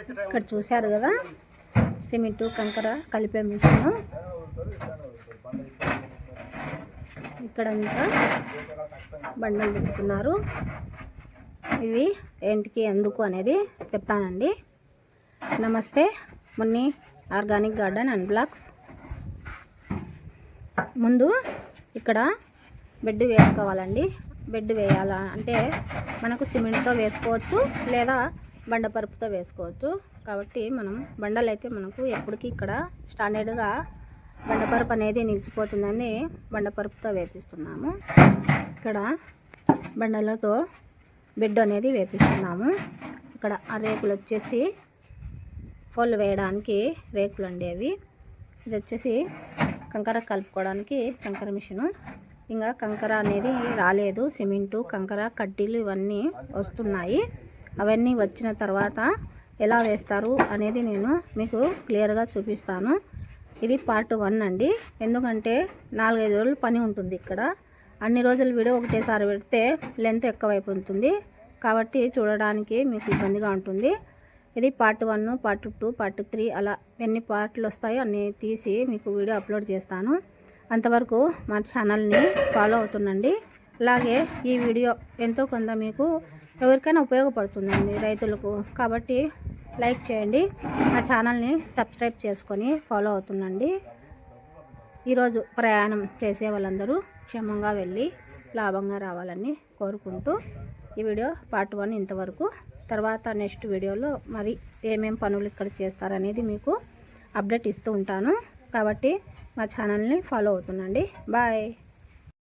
ఇక్కడ చూశారు కదా? సిమెంటు కంకర కలిపే మిషన్. ఇక్కడంతా బండలు పెట్టుకున్నారు. ఇవి ఏంటికి ఎందుకు అనేది చెప్తానండి. నమస్తే Munni organic garden and vlogs. ముందు ఇక్కడ బెడ్ వేసుకోవాలండి. బెడ్ వేయాలా అంటే మనకు సిమెంట్తో వేసుకోవచ్చు లేదా బండపరుపుతో వేసుకోవచ్చు. కాబట్టి మనం బండలు అయితే మనకు ఎప్పటికీ ఇక్కడ స్టాండర్డ్గా బండపరుపు అనేది నిలిచిపోతుందని బండపరుపుతో వేపిస్తున్నాము. ఇక్కడ బండలతో బెడ్ అనేది వేపిస్తున్నాము. ఇక్కడ ఆ రేకులు వచ్చేసి ఫోన్లు వేయడానికి రేకులు అండి అవి. ఇది వచ్చేసి కంకర కలుపుకోవడానికి కంకర మిషను. ఇంకా కంకర అనేది రాలేదు. సిమెంటు కంకర కడ్డీలు ఇవన్నీ వస్తున్నాయి. అవన్నీ వచ్చిన తర్వాత ఎలా వేస్తారు అనేది నేను మీకు క్లియర్గా చూపిస్తాను. ఇది పార్ట్ వన్ అండి. ఎందుకంటే నాలుగైదు రోజులు పని ఉంటుంది ఇక్కడ. అన్ని రోజులు వీడియో ఒకటేసారి పెడితే లెంత్ ఎక్కువైపోతుంది కాబట్టి చూడడానికి మీకు ఇబ్బందిగా ఉంటుంది. ఇది part one part two part three అలా ఎన్ని పార్ట్లు వస్తాయో అన్ని తీసి మీకు వీడియో అప్లోడ్ చేస్తాను. అంతవరకు మా ఛానల్ని ఫాలో అవుతుండండి. అలాగే ఈ వీడియో ఎంతో కొంత మీకు ఎవరికైనా ఉపయోగపడుతుందండి రైతులకు. కాబట్టి లైక్ చేయండి. మా ఛానల్ని సబ్స్క్రైబ్ చేసుకొని ఫాలో అవుతుండండి. ఈరోజు ప్రయాణం చేసే వాళ్ళందరూ క్షేమంగా వెళ్ళి లాభంగా రావాలని కోరుకుంటూ ఈ వీడియో పార్ట్ వన్ ఇంతవరకు. తర్వాత నెక్స్ట్ వీడియోలో మరి ఏమేం పనులు ఇక్కడ చేస్తారనేది మీకు అప్డేట్ ఇస్తూ ఉంటాను. కాబట్టి మా ఛానల్ని ఫాలో అవుతుండండి. బాయ్.